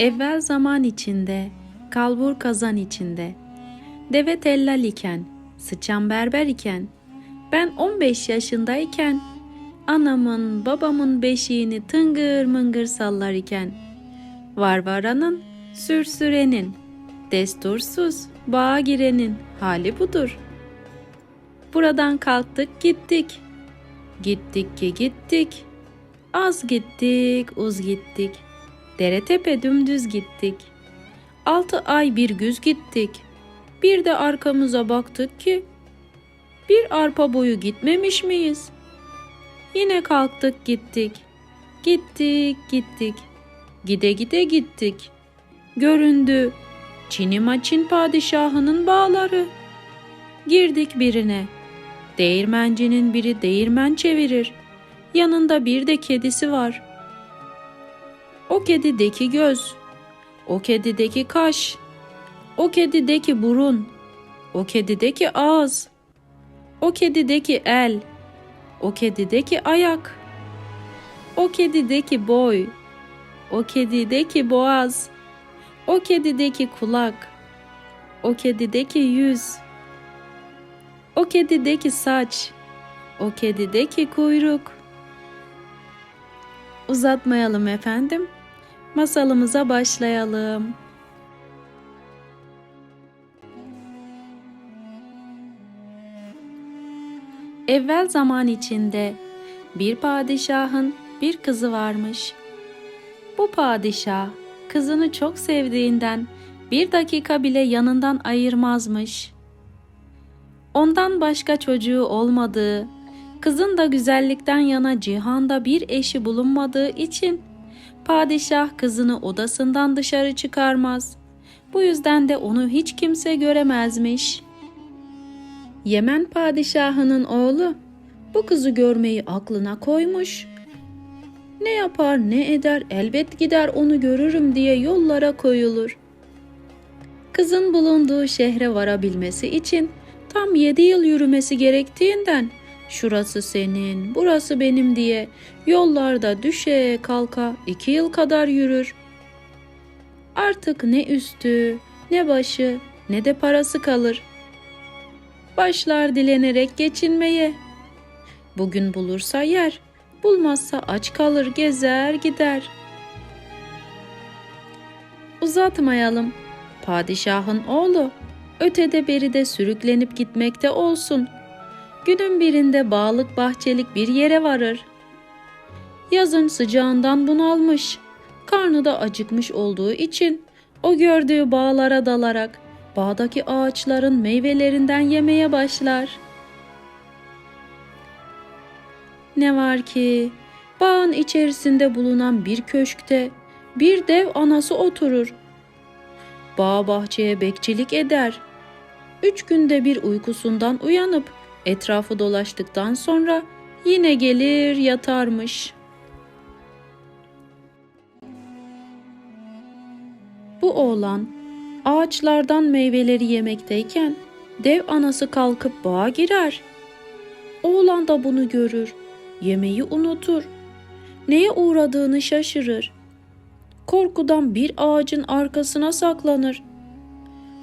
Evvel zaman içinde, kalbur kazan içinde, deve tellal iken, sıçan berber iken, ben 15 yaşındayken, anamın babamın beşiğini tıngır mıngır sallar iken, varvaranın, sürsürenin, destursuz bağa girenin hali budur. Buradan kalktık gittik, gittik ki gittik, az gittik uz gittik, dere tepe dümdüz gittik. Altı ay bir güz gittik. Bir de arkamıza baktık ki bir arpa boyu gitmemiş miyiz? Yine kalktık gittik. Gittik gittik. Gide gide gittik. Göründü Çinima Çin padişahının bağları. Girdik birine. Değirmencinin biri değirmen çevirir. Yanında bir de kedisi var. O kedideki göz, o kedideki kaş, o kedideki burun, o kedideki ağız, o kedideki el, o kedideki ayak, o kedideki boy, o kedideki boğaz, o kedideki kulak, o kedideki yüz, o kedideki saç, o kedideki kuyruk. Uzatmayalım efendim. Masalımıza başlayalım. Evvel zaman içinde bir padişahın bir kızı varmış. Bu padişah kızını çok sevdiğinden bir dakika bile yanından ayırmazmış. Ondan başka çocuğu olmadığı, kızın da güzellikten yana cihanda bir eşi bulunmadığı için padişah kızını odasından dışarı çıkarmaz. Bu yüzden de onu hiç kimse göremezmiş. Yemen padişahının oğlu bu kızı görmeyi aklına koymuş. Ne yapar ne eder elbet gider onu görürüm diye yollara koyulur. Kızın bulunduğu şehre varabilmesi için tam yedi yıl yürümesi gerektiğinden şurası senin, burası benim diye yollarda düşe kalka iki yıl kadar yürür. Artık ne üstü, ne başı, ne de parası kalır. Başlar dilenerek geçinmeye. Bugün bulursa yer, bulmazsa aç kalır, gezer gider. Uzatmayalım. Padişahın oğlu ötede beride sürüklenip gitmekte olsun. Günün birinde bağlık bahçelik bir yere varır. Yazın sıcağından bunalmış, karnı da acıkmış olduğu için o gördüğü bağlara dalarak bağdaki ağaçların meyvelerinden yemeye başlar. Ne var ki bağın içerisinde bulunan bir köşkte bir dev anası oturur. Bağ bahçeye bekçilik eder. Üç günde bir uykusundan uyanıp etrafı dolaştıktan sonra yine gelir yatarmış. Bu oğlan ağaçlardan meyveleri yemekteyken dev anası kalkıp bağa girer. Oğlan da bunu görür. Yemeği unutur. Neye uğradığını şaşırır. Korkudan bir ağacın arkasına saklanır.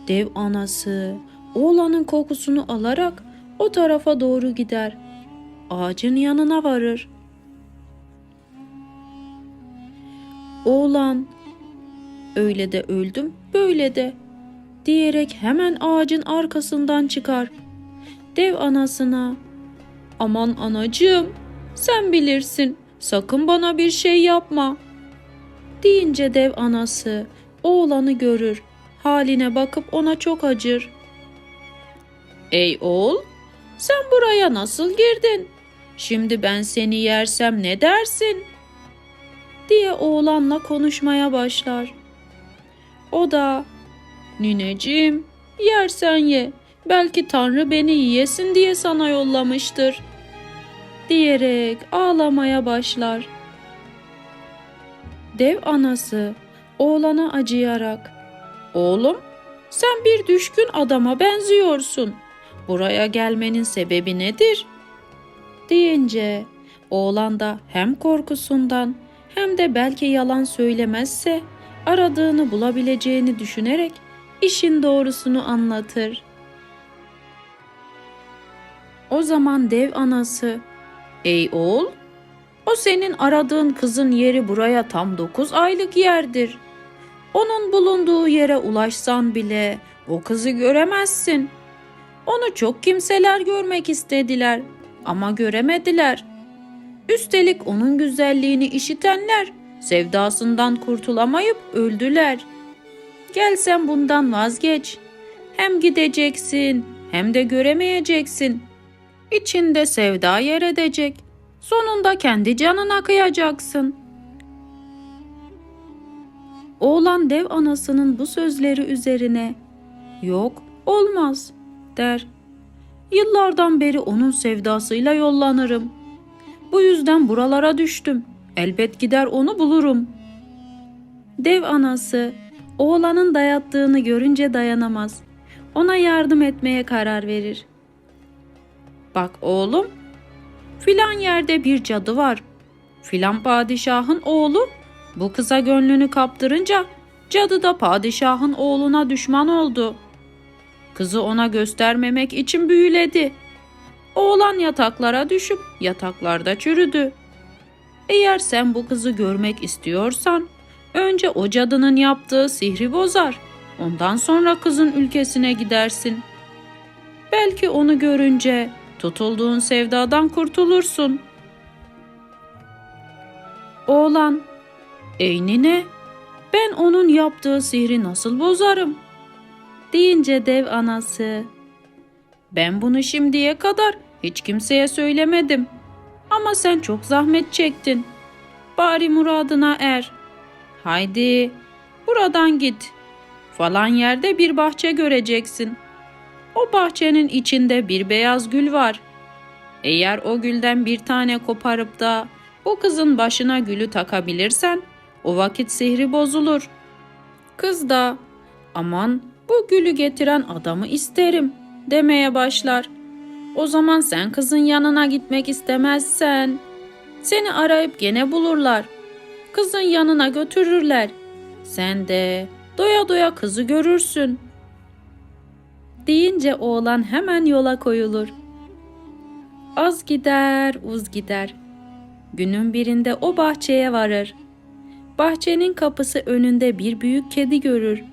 Dev anası oğlanın kokusunu alarak o tarafa doğru gider. Ağacın yanına varır. Oğlan öyle de öldüm, böyle de diyerek hemen ağacın arkasından çıkar. Dev anasına Aman anacığım, sen bilirsin. Sakın bana bir şey yapma. Deyince dev anası oğlanı görür. Haline bakıp ona çok acır. Ey oğul, sen buraya nasıl girdin? Şimdi ben seni yersem ne dersin? diye oğlanla konuşmaya başlar. O da Nineciğim, yersen ye. Belki Tanrı beni yiyesin diye sana yollamıştır. Diyerek ağlamaya başlar. Dev anası oğlana acıyarak Oğlum sen bir düşkün adama benziyorsun. Buraya gelmenin sebebi nedir? Deyince oğlan da hem korkusundan hem de belki yalan söylemezse aradığını bulabileceğini düşünerek işin doğrusunu anlatır. O zaman dev anası, "Ey oğul, o senin aradığın kızın yeri buraya tam dokuz aylık yerdir. Onun bulunduğu yere ulaşsan bile o kızı göremezsin. Onu çok kimseler görmek istediler ama göremediler. Üstelik onun güzelliğini işitenler sevdasından kurtulamayıp öldüler. Gel sen bundan vazgeç. Hem gideceksin hem de göremeyeceksin. İçinde sevda yer edecek. Sonunda kendi canına kıyacaksın. Oğlan dev anasının bu sözleri üzerine yok olmaz der. Yıllardan beri onun sevdasıyla yollanırım. Bu yüzden buralara düştüm. Elbet gider onu bulurum. Dev anası oğlanın dayattığını görünce dayanamaz. Ona yardım etmeye karar verir. Bak oğlum, filan yerde bir cadı var. Filan padişahın oğlu bu kıza gönlünü kaptırınca cadı da padişahın oğluna düşman oldu. Kızı ona göstermemek için büyüledi. Oğlan yataklara düşüp yataklarda çürüdü. Eğer sen bu kızı görmek istiyorsan önce o cadının yaptığı sihri bozar. Ondan sonra kızın ülkesine gidersin. Belki onu görünce tutulduğun sevdadan kurtulursun. Oğlan, ey nine, ben onun yaptığı sihri nasıl bozarım? Deyince dev anası, ben bunu şimdiye kadar hiç kimseye söylemedim. Ama sen çok zahmet çektin. Bari muradına er. Haydi, buradan git. Falan yerde bir bahçe göreceksin. O bahçenin içinde bir beyaz gül var. Eğer o gülden bir tane koparıp da bu kızın başına gülü takabilirsen o vakit sihri bozulur. Kız da aman bu gülü getiren adamı isterim demeye başlar. O zaman sen kızın yanına gitmek istemezsen seni arayıp gene bulurlar. Kızın yanına götürürler. Sen de doya doya kızı görürsün. Deyince oğlan hemen yola koyulur. Az gider, uz gider. Günün birinde o bahçeye varır. Bahçenin kapısı önünde bir büyük kedi görür.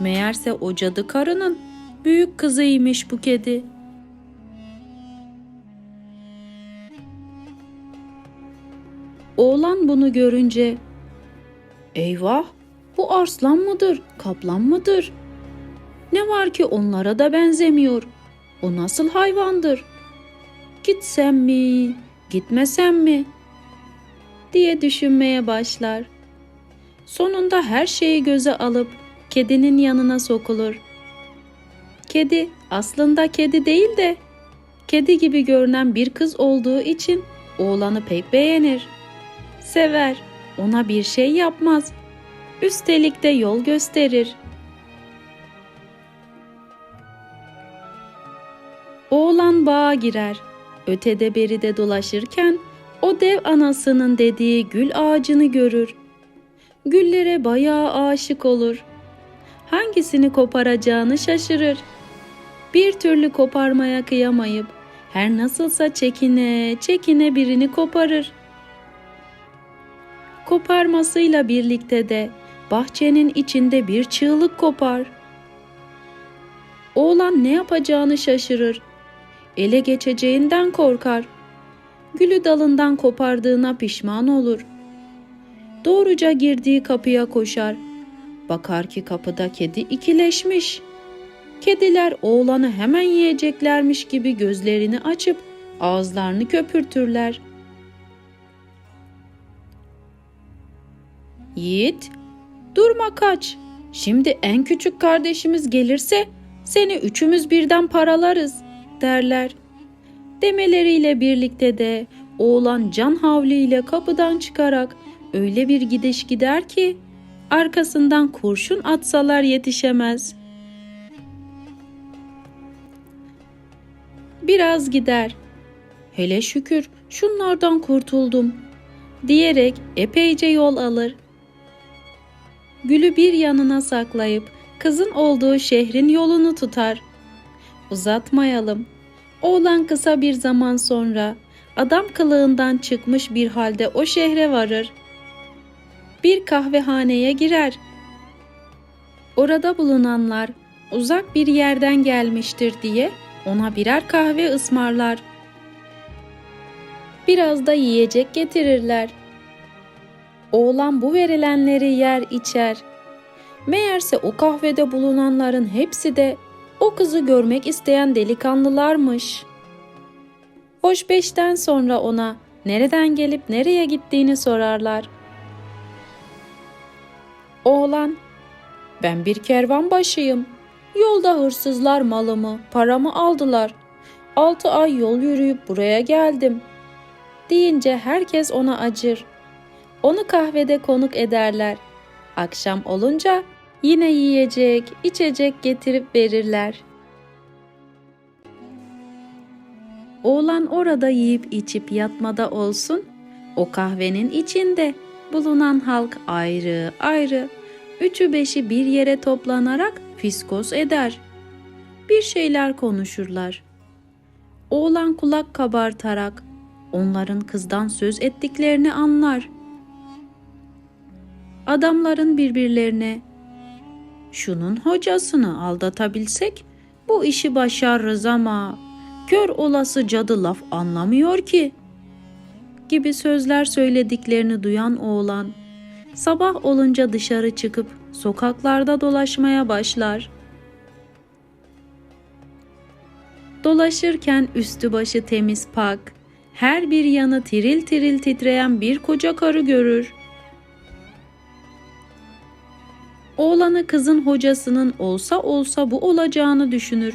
Meğerse o cadı karının büyük kızıymış bu kedi. Oğlan bunu görünce eyvah bu arslan mıdır, kaplan mıdır? Ne var ki onlara da benzemiyor. O nasıl hayvandır? Gitsem mi, gitmesem mi? diye düşünmeye başlar. Sonunda her şeyi göze alıp kedinin yanına sokulur. Kedi aslında kedi değil de kedi gibi görünen bir kız olduğu için oğlanı pek beğenir. Sever, ona bir şey yapmaz. Üstelik de yol gösterir. Oğlan bağa girer. Ötede beride dolaşırken o dev anasının dediği gül ağacını görür. Güllere bayağı aşık olur. Hangisini koparacağını şaşırır. Bir türlü koparmaya kıyamayıp her nasılsa çekine çekine birini koparır. Koparmasıyla birlikte de bahçenin içinde bir çığlık kopar. Oğlan ne yapacağını şaşırır. Ele geçeceğinden korkar. Gülü dalından kopardığına pişman olur. Doğruca girdiği kapıya koşar. Bakar ki kapıda kedi ikileşmiş. Kediler oğlanı hemen yiyeceklermiş gibi gözlerini açıp ağızlarını köpürtürler. Yiğit, durma kaç. Şimdi en küçük kardeşimiz gelirse seni üçümüz birden paralarız derler. Demeleriyle birlikte de oğlan can havliyle kapıdan çıkarak öyle bir gidiş gider ki arkasından kurşun atsalar yetişemez. Biraz gider. Hele şükür şunlardan kurtuldum diyerek epeyce yol alır. gülü bir yanına saklayıp kızın olduğu şehrin yolunu tutar. Uzatmayalım. Oğlan kısa bir zaman sonra adam kılığından çıkmış bir halde o şehre varır. Bir kahvehaneye girer. Orada bulunanlar uzak bir yerden gelmiştir diye ona birer kahve ısmarlar. Biraz da yiyecek getirirler. Oğlan bu verilenleri yer içer. Meğerse o kahvede bulunanların hepsi de o kızı görmek isteyen delikanlılarmış. Hoş beşten sonra ona nereden gelip nereye gittiğini sorarlar. Oğlan, ben bir kervan başıyım. Yolda hırsızlar malımı, paramı aldılar. Altı ay yol yürüyüp buraya geldim. Deyince herkes ona acır. Onu kahvede konuk ederler. Akşam olunca yine yiyecek, içecek getirip verirler. Oğlan orada yiyip içip yatmada olsun, o kahvenin içinde bulunan halk ayrı ayrı, üçü beşi bir yere toplanarak fiskos eder. Bir şeyler konuşurlar. Oğlan kulak kabartarak onların kızdan söz ettiklerini anlar. Adamların birbirlerine şunun hocasını aldatabilsek bu işi başarırız ama kör olası cadı laf anlamıyor ki gibi sözler söylediklerini duyan oğlan sabah olunca dışarı çıkıp sokaklarda dolaşmaya başlar. Dolaşırken üstü başı temiz pak, her bir yanı tiril tiril titreyen bir koca karı görür. Oğlanı kızın hocasının olsa olsa bu olacağını düşünür.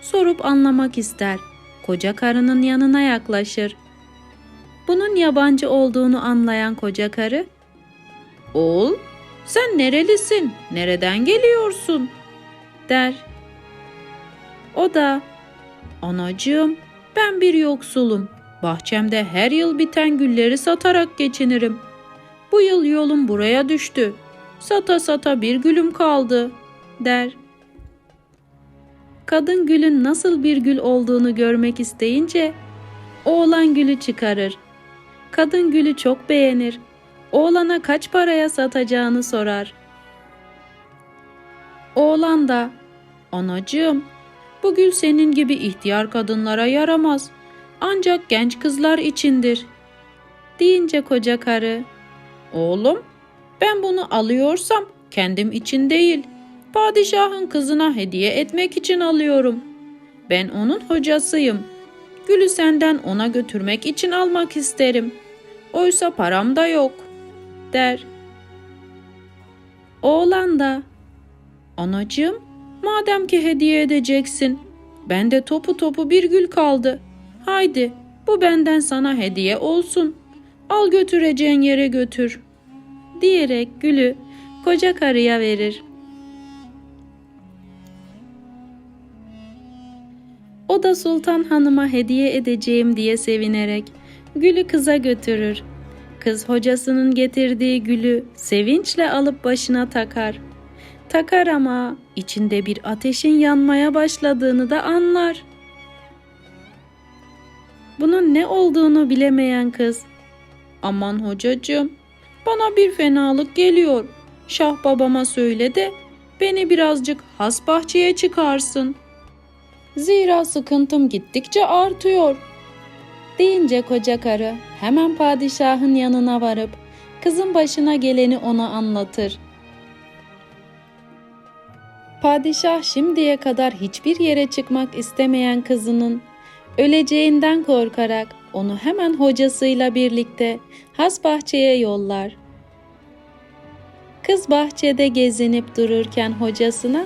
Sorup anlamak ister. Koca karının yanına yaklaşır. Bunun yabancı olduğunu anlayan koca karı, "Oğul, sen nerelisin? Nereden geliyorsun?" der. O da, "Anacığım, ben bir yoksulum. Bahçemde her yıl biten gülleri satarak geçinirim. Bu yıl yolum buraya düştü. Sata sata bir gülüm kaldı." der. Kadın gülün nasıl bir gül olduğunu görmek isteyince oğlan gülü çıkarır. Kadın gülü çok beğenir. Oğlana kaç paraya satacağını sorar. Oğlan da Anacığım, bu gül senin gibi ihtiyar kadınlara yaramaz. Ancak genç kızlar içindir. Deyince koca karı, Oğlum, ben bunu alıyorsam kendim için değil, padişahın kızına hediye etmek için alıyorum. Ben onun hocasıyım. Gülü senden ona götürmek için almak isterim. Oysa param da yok, der. Oğlan da, Anacığım, madem ki hediye edeceksin, bende topu topu bir gül kaldı. Haydi, bu benden sana hediye olsun. Al götüreceğin yere götür. Diyerek gülü koca karıya verir. O da Sultan Hanım'a hediye edeceğim diye sevinerek gülü kıza götürür. Kız hocasının getirdiği gülü sevinçle alıp başına takar. Takar ama içinde bir ateşin yanmaya başladığını da anlar. Bunun ne olduğunu bilemeyen kız. Aman hocacığım, bana bir fenalık geliyor. Şah babama söyle de beni birazcık has bahçeye çıkarsın. Zira sıkıntım gittikçe artıyor. Deyince koca karı hemen padişahın yanına varıp kızın başına geleni ona anlatır. Padişah şimdiye kadar hiçbir yere çıkmak istemeyen kızının öleceğinden korkarak onu hemen hocasıyla birlikte has bahçeye yollar. Kız bahçede gezinip dururken hocasına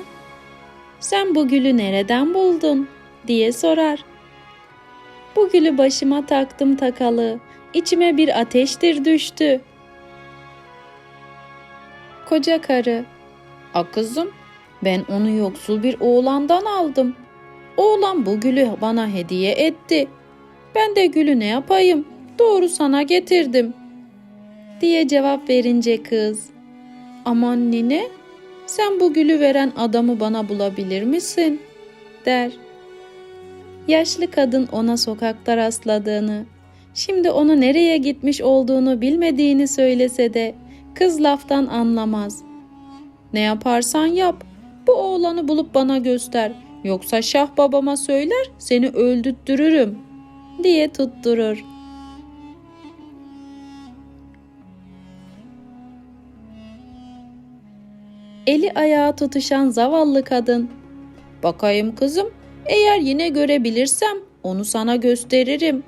"Sen bu gülü nereden buldun?" diye sorar. Bu gülü başıma taktım takalı, içime bir ateştir düştü. Koca karı, a kızım ben onu yoksul bir oğlandan aldım. Oğlan bu gülü bana hediye etti. Ben de gülü ne yapayım? Doğru sana getirdim. Diye cevap verince kız. Aman nine, sen bu gülü veren adamı bana bulabilir misin? der. Yaşlı kadın ona sokakta rastladığını, şimdi onu nereye gitmiş olduğunu bilmediğini söylese de kız laftan anlamaz. Ne yaparsan yap, bu oğlanı bulup bana göster. Yoksa Şah babama söyler, seni öldürttürürüm diye tutturur. Eli ayağı tutuşan zavallı kadın. Bakayım kızım, eğer yine görebilirsem onu sana gösteririm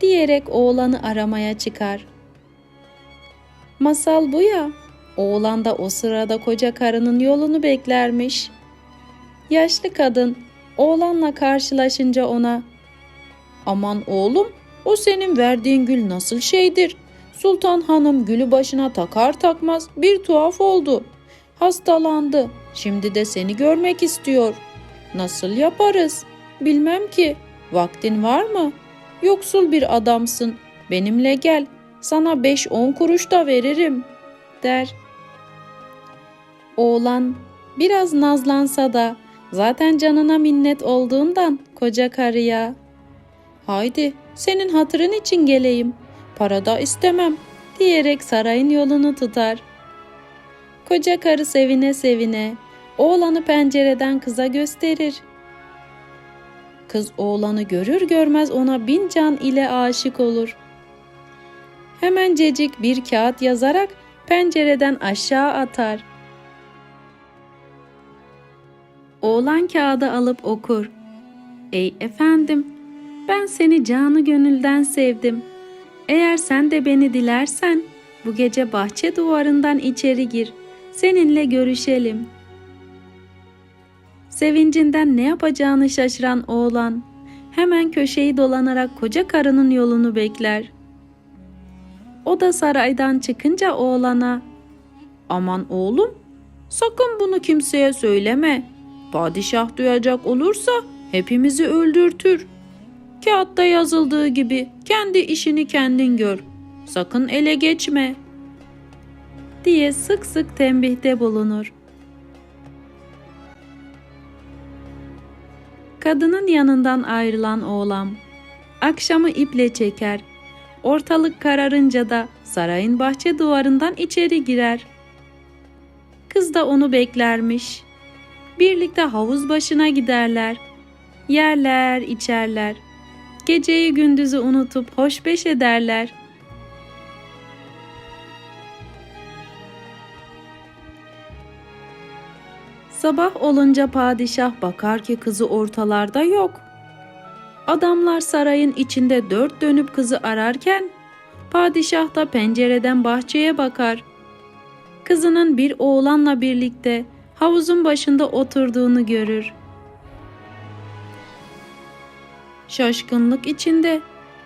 diyerek oğlanı aramaya çıkar. Masal bu ya. Oğlan da o sırada koca karının yolunu beklermiş. Yaşlı kadın oğlanla karşılaşınca ona "Aman oğlum, o senin verdiğin gül nasıl şeydir? Sultan hanım gülü başına takar takmaz bir tuhaf oldu. Hastalandı. Şimdi de seni görmek istiyor. Nasıl yaparız? Bilmem ki. Vaktin var mı? Yoksul bir adamsın. Benimle gel. Sana beş on kuruş da veririm." der. Oğlan biraz nazlansa da zaten canına minnet olduğundan koca karıya Haydi senin hatırın için geleyim. Para da istemem diyerek sarayın yolunu tutar. Koca karı sevine sevine oğlanı pencereden kıza gösterir. Kız oğlanı görür görmez ona bin can ile aşık olur. Hemencecik bir kağıt yazarak pencereden aşağı atar. Oğlan kağıdı alıp okur. Ey efendim, ben seni canı gönülden sevdim. Eğer sen de beni dilersen bu gece bahçe duvarından içeri gir. Seninle görüşelim. Sevincinden ne yapacağını şaşıran oğlan hemen köşeyi dolanarak koca karının yolunu bekler. O da saraydan çıkınca oğlana "Aman oğlum, sakın bunu kimseye söyleme. Padişah duyacak olursa hepimizi öldürtür. Kağıtta yazıldığı gibi kendi işini kendin gör. Sakın ele geçme." diye sık sık tembihte bulunur. Kadının yanından ayrılan oğlan akşamı iple çeker. Ortalık kararınca da sarayın bahçe duvarından içeri girer. Kız da onu beklermiş. Birlikte havuz başına giderler. Yerler, içerler. Geceyi gündüzü unutup hoşbeş ederler. Sabah olunca padişah bakar ki kızı ortalarda yok. Adamlar sarayın içinde dört dönüp kızı ararken padişah da pencereden bahçeye bakar. Kızının bir oğlanla birlikte havuzun başında oturduğunu görür. Şaşkınlık içinde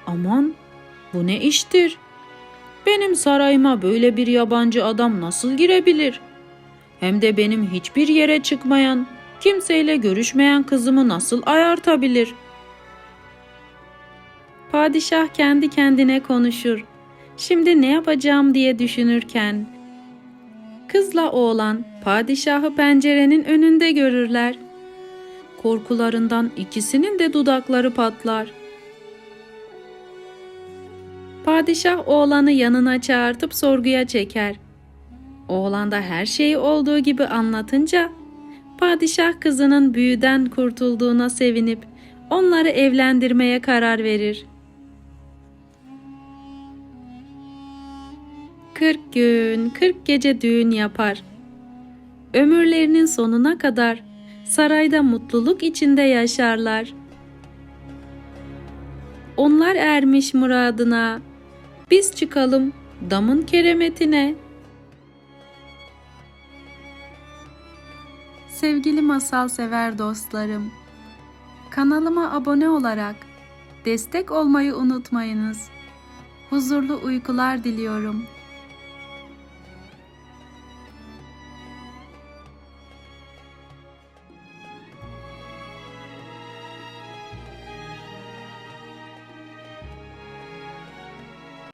aman bu ne iştir? Benim sarayıma böyle bir yabancı adam nasıl girebilir? Hem de benim hiçbir yere çıkmayan, kimseyle görüşmeyen kızımı nasıl ayartabilir? Padişah kendi kendine konuşur. Şimdi ne yapacağım diye düşünürken kızla oğlan padişahı pencerenin önünde görürler. Korkularından ikisinin de dudakları patlar. Padişah oğlanı yanına çağırtıp sorguya çeker. Oğlan da her şeyi olduğu gibi anlatınca padişah kızının büyüden kurtulduğuna sevinip onları evlendirmeye karar verir. 40 gün, 40 gece düğün yapar. Ömürlerinin sonuna kadar sarayda mutluluk içinde yaşarlar. Onlar ermiş muradına. Biz çıkalım damın keremetine. Sevgili masal sever dostlarım, kanalıma abone olarak destek olmayı unutmayınız. Huzurlu uykular diliyorum.